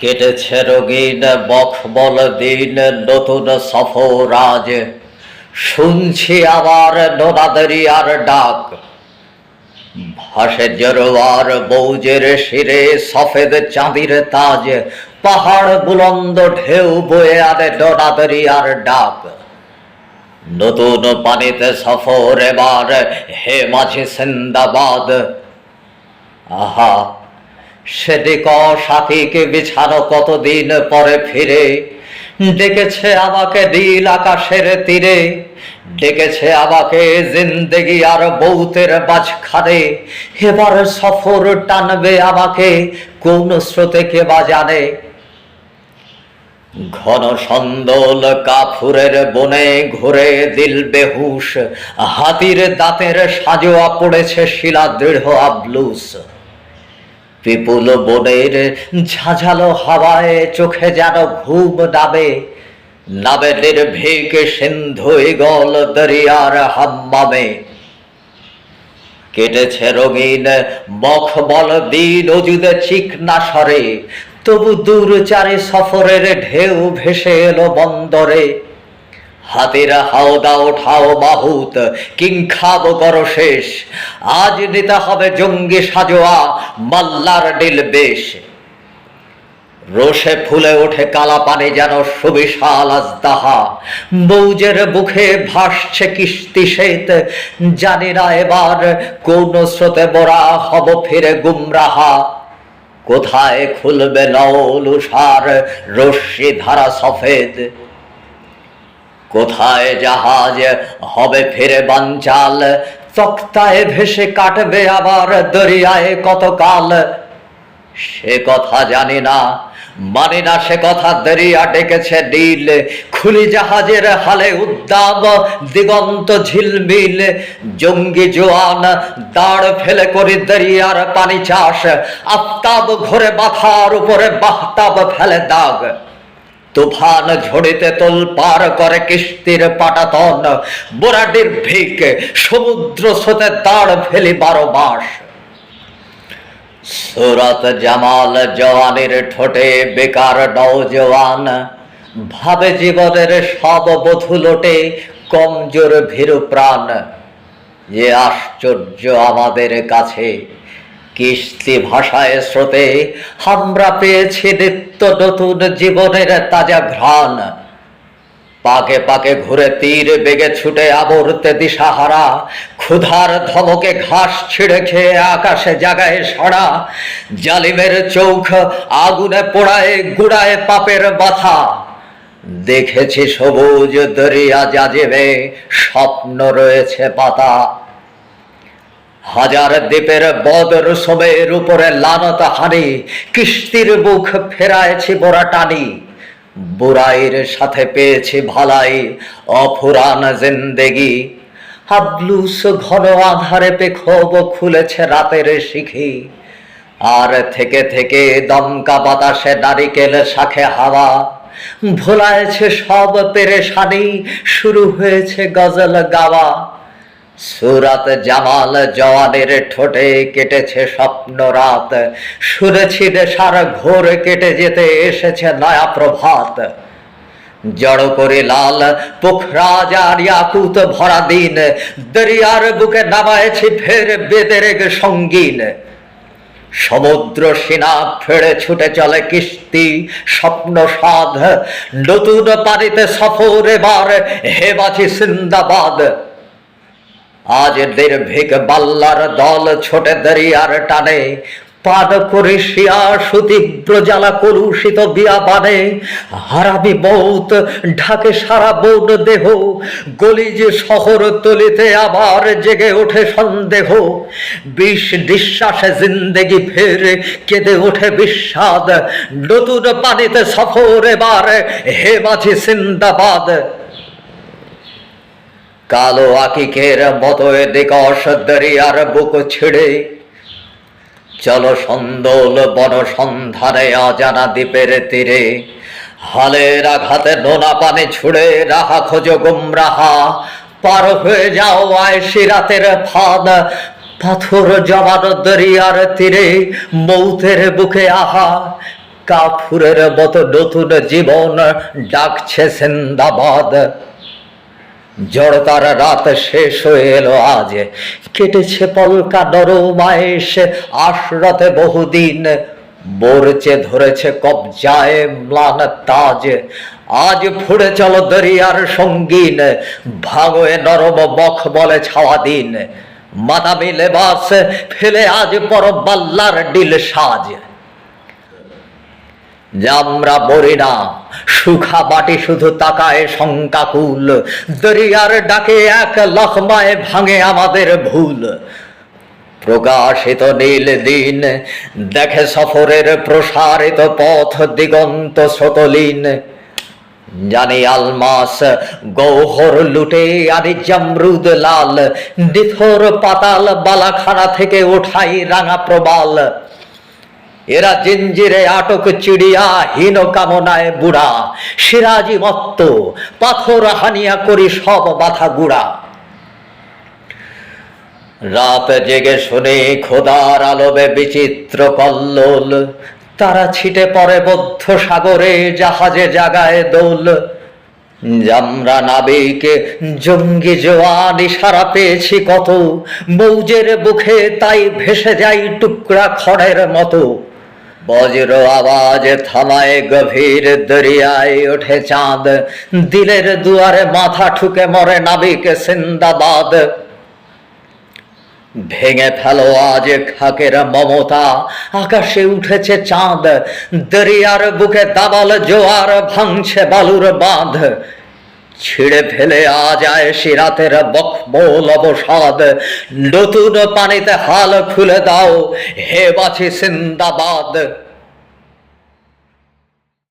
কেটেছে রঙিন বখবল দিন, নতুন সফরাজ। শুনছি আবার নোনাদরিয়ার ডাক। ভাসে জরোয়ার বৌজের শিরে সফেদ চাঁদির তাজ। পাহাড় বুলন্দ ঢেউ বয়ে আনে নোনাদরিয়ার ডাক। নতুন পানিতে সফর এবার, হে মাঝি সিন্দাবাদ। আহা সেদিক সাথীকে বিছানো কতদিন পরে ফিরে? ডেকেছে আমাকে নীল আকাশের তীরে। ডেকেছে আমাকে জিন্দেগি আর বৌতের মাঝখানে। এবার সফর টানবে আমাকে, কোন স্রোতে কে বা জানে? ঘন সন্দল কাফুরের বনে ঘুরে দিল বেহুশ। হাতির দাঁতের সাজোয়া পড়েছে শিলা দৃঢ় আবলুস। বিপুল বনের ঝাঝালো হাওয়ায় চোখে যেন ঘুম নাবে নাবে নির্ভীক সিন্ধু গল দরিয়ার হাম্মামে। কেটেছে রঙিন মখমল দিন অজুদে চিকনা সরে তবু দূর চারে সফরের ঢেউ ভেসে এলো বন্দরে। হাতের হাওদা ওঠাও মাহুত কিংখাব কর শেষ। আজ নিতে হবে জঙ্গি সাজোয়া, মাল্লার ডিল বেশ। রোষে ফুলে ওঠে কালা পানি যেন সুবিশাল আজদাহা বৌজের বুকে ভাসছে কিস্তি শ্বেত, জানি না এবার কোন স্রোতে বরা হব ফিরে গুমরাহা। কোথায় খুলবে নৌল উষার রশ্মি ধারা সফেদ? কোথায় জাহাজ হবে ফিরে বাঞ্চাল? তক্তায় ভেসে কাটবে আবার দরিয়ায় কতকাল? সে কথা জানি না, মানি না সে কথা দরিয়া ডেকেছে নীল। খুলি জাহাজের হালে উদ্দাম, দিগন্ত ঝিলমিল জঙ্গি জোয়ান, দাঁড় ফেলে করি দরিয়ার পানি চাষ। আফতাব ঘরে মাথার উপরে বাহতাব ফেলে দাগ। তুফান ঝড়িতে তোল পার করে কিস্তির পাটাতন। বোরাডির ভিক সমুদ্র স্রোতে দাঁড় ফেলি বারো মাস। সুরত জামাল জওয়ানের ঠোঁটে বেকার নৌজওয়ান ভাবে জীবনের সব বধু লোটে কমজোর ভীরু প্রাণ। যে আশ্চর্য আমাদের কাছে। কিস্তি ভাষায় স্রোতে আমরা পেয়েছি নিত্য নতুন জীবনের তাজা ঘ্রাণ। পাকে পাকে ঘুরে তীর বেগে ছুটে আবর্তে দিশাহারা, ক্ষুধার ধমকে ঘাস ছিঁড়ে খেয়ে আকাশে জাগায় সরা জালিমের চোখ আগুনে পোড়ায় গুড়ায় পাপের মাথা। দেখেছি সবুজ দরিয়া জাজেবে স্বপ্ন রয়েছে পাতা। হাজার দ্বীপের বদর সোমের উপরে লানত হানি, কিস্তির বুক ফেরাইছি বোরা টানি। বুড়াইয়ের সাথে পেয়েছি ভালাই, অফুরান জিন্দেগি। হাবলুস ঘন আধারে পেখব খুলেছে রাতের শিখি। আর থেকে থেকে দমকা বাতাসে নারিকেল শাখে হাওয়া। ভোলায়েছে সব পেরেশানি, শুরু হয়েছে গজল গাওয়া। সুরাত জামাল জওয়ানের ঠোঁটে কেটেছে স্বপ্ন রাত। শুনেছি দেশার ঘোর কেটে যেতে এসেছে নয়া প্রভাত। জড় করে লাল পোখরাজ আর ইয়াকুত ভরা দিন, দরিয়ার বুকে নামায়েছি ফের বেদেরেগ সঙ্গীন। সমুদ্র সিনা ফেড়ে ছুটে চলে কিস্তি, স্বপ্ন সাধ, নতুন পানিতে সফর এবার, হে বাছি সিন্দাবাদ। আজ নির্ভীক বাল্লার দল ছোটে দরিয়ার টানে। পান করে শিয়া সুতীব্র জ্বালা কলুষিত বিয়া বানে। হারাবি মৌত ঢাকে সারা বৌন দেহ। গলিজ শহর তলিতে আবার জেগে ওঠে সন্দেহ। বিষ নিঃশ্বাসে জিন্দেগি ফের কেঁদে ওঠে বিস্বাদ নতুন পানিতে সফর এবার, হে মাঝি সিন্দাবাদ। কালো আকিকের মতো দিকশ দরিয়ার বুক ছিড়ে। চলো সন্দোল বন সন্ধানে অজানা দ্বীপের তীরে। হালের আঘাতে নোনা পানি ছুড়ে রাহা খোঁজো গুমরাহা। পার হয়ে যাও আয়সি রাতের ফাঁদ। পাথর জমানো দরিয়ার তীরে। মৌতের বুকে আহা। কাফুরের মতো নতুন জীবন ডাকছে জিন্দাবাদ জড়তার রাত শেষ হয়ে এলো আজ। কেটেছে পলকা নরমায়েশ আশরাতে বহুদিন বরচে ধরেছে কবজায় ম্লান তাজ। আজ ফুড়ে চলো দরিয়ার সঙ্গীন ভাগয়ে নরম বখ বলে ছাওয়া দিন। মাদামি লেবাস, ফেলে আজ পর বাল্লার ডিল সাজ। আমরা মরি না, সুখা বাটি শুধু তাকায় শঙ্কাকুল, দরিয়ার ডাকে এক লখমায় ভাঙে আমাদের ভুল। প্রকাশিত নীল দিন, দেখে সফরের প্রসারিত পথ দিগন্ত সতলীন জানি আলমাস গৌহর লুটে আনি জামরুদ লাল, নিথর পাতাল বালাখানা থেকে ওঠাই রাঙা প্রবাল। এরা জিঞ্জিরে আটক চিড়িয়া হীন কামনায় বুড়া। সিরাজি মত্ত, পাথর হানিয়া করি সব মাথা গুড়া। রাত জেগে শুনে খোদার আলোবে বিচিত্র কল্লোল। তারা ছিটে পড়ে বদ্ধ সাগরে, জাহাজে জাগায় দোল। জামরা নাবিকে, জঙ্গি জোয়ান ইশারা পেয়েছি কত। মৌজের বুকে তাই ভেসে যাই টুকরা খড়ের মতো। বজ্র আওয়াজ থামায় গভীর দরিয়ায় ওঠে চাঁদ। দিলের দুয়ারে মাথা ঠুকে মরে নাবিক সিন্দাবাদ। ভেঙে ফেলো আজ খাকের মমতা, আকাশে উঠেছে চাঁদ। দরিয়ার বুকে দাবাল জোয়ার ভাঙছে বালুর বাঁধ। ছিঁড়ে ফেলে আ যায় সে সিরাতের বকবোল অবসাদ। নতুন পানিতে হাল খুলে দাও, হে বাছি সিন্দাবাদ।